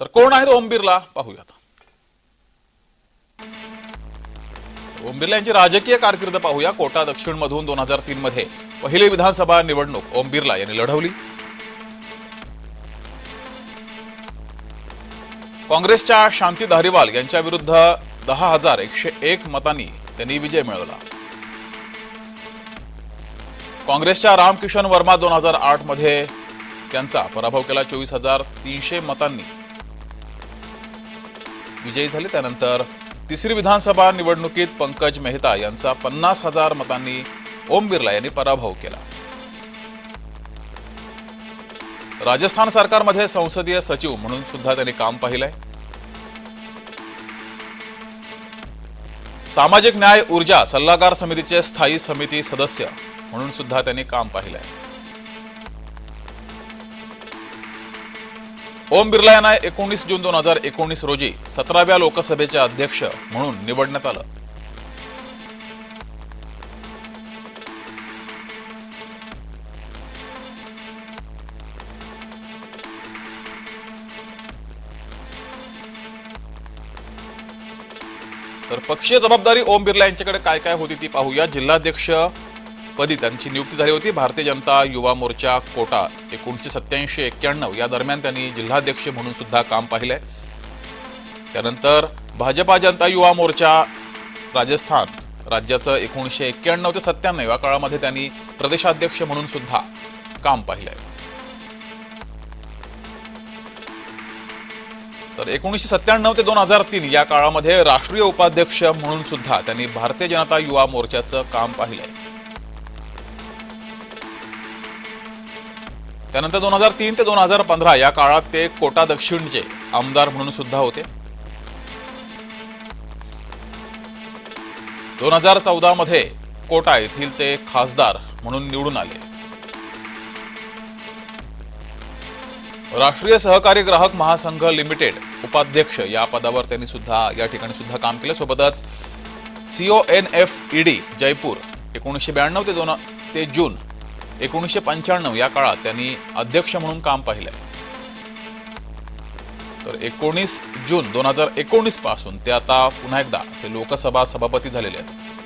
तर कोण आहेत ओम बिर्ला पाहूयात ओम बिर्ला यांची राजकीय कारकीर्द पाहूया. कोटा दक्षिण मधून दोन हजार तीन मध्ये पहिली विधानसभा निवडणूक ओम बिर्ला यांनी लढवली. काँग्रेसच्या शांती धारीवाल यांच्या विरुद्ध दहा हजार एकशे एक मतांनी त्यांनी विजय मिळवला. काँग्रेसच्या रामकिशन वर्मा दोन हजार आठमध्ये त्यांचा पराभव केला. चोवीस हजार तीनशे मतांनी. विजयी झाले. त्यानंतर तिसरी विधानसभा निवडणुकीत पंकज मेहता यांचा पन्नास हजार मतांनी ओम बिर्ला यांनी पराभव केला. राजस्थान सरकारमध्ये संसदीय सचिव म्हणून सुद्धा त्यांनी काम पाहिलंय. सामाजिक न्याय ऊर्जा सल्लागार समितीचे स्थायी समिती सदस्य म्हणून सुद्धा त्यांनी काम पाहिलंय. ओम बिर्ला यांना एकोणीस जून दोन हजार एकोणीस रोजी सतराव्या लोकसभेचे अध्यक्ष म्हणून निवडण्यात आलं. तर पक्षीय जबाबदारी ओम बिर्ला यांच्याकडे काय काय होती ती पाहूया. जिल्हाध्यक्ष पदी त्यांची नियुक्ती झाली होती. भारतीय जनता युवा मोर्चा कोटा एकोणीसशे सत्याऐंशी एक्क्याण्णव. या दरम्यान त्यांनी जिल्हाध्यक्ष म्हणून सुद्धा काम पाहिलंय त्यानंतर भाजपा जनता युवा मोर्चा राजस्थान. राज्याचं एकोणीसशे एक्क्याण्णव ते सत्त्याण्णव या काळामध्ये त्यांनी प्रदेशाध्यक्ष म्हणून सुद्धा काम पाहिलंय. तर एकोणीसशे सत्त्याण्णव ते दोन हजार तीन या काळामध्ये राष्ट्रीय उपाध्यक्ष म्हणून सुद्धा त्यांनी भारतीय जनता युवा मोर्चाचं काम पाहिलंय. त्यानंतर दोन हजार तीन ते दोन हजार पंधरा या काळात ते कोटा दक्षिणचे आमदार म्हणून सुद्धा होते. दोन हजार चौदा मध्ये कोटा येथील ते खासदार म्हणून निवडून आले. राष्ट्रीय सहकारी ग्राहक महासंघ लिमिटेड उपाध्यक्ष या पदावर त्यांनी सुद्धा या ठिकाणी सुद्धा काम केलं. सोबतच CO N F ED Jaipur एकोणीसशे ब्याण्णव ते दोन ते जून एकोणीसशे पंच्याण्णव या काळात त्यांनी अध्यक्ष म्हणून काम पाहिलंय. तर एकोणीस जून दोन हजार एकोणीसपासून ते आता पुन्हा एकदा ते लोकसभा सभापती झालेले आहेत.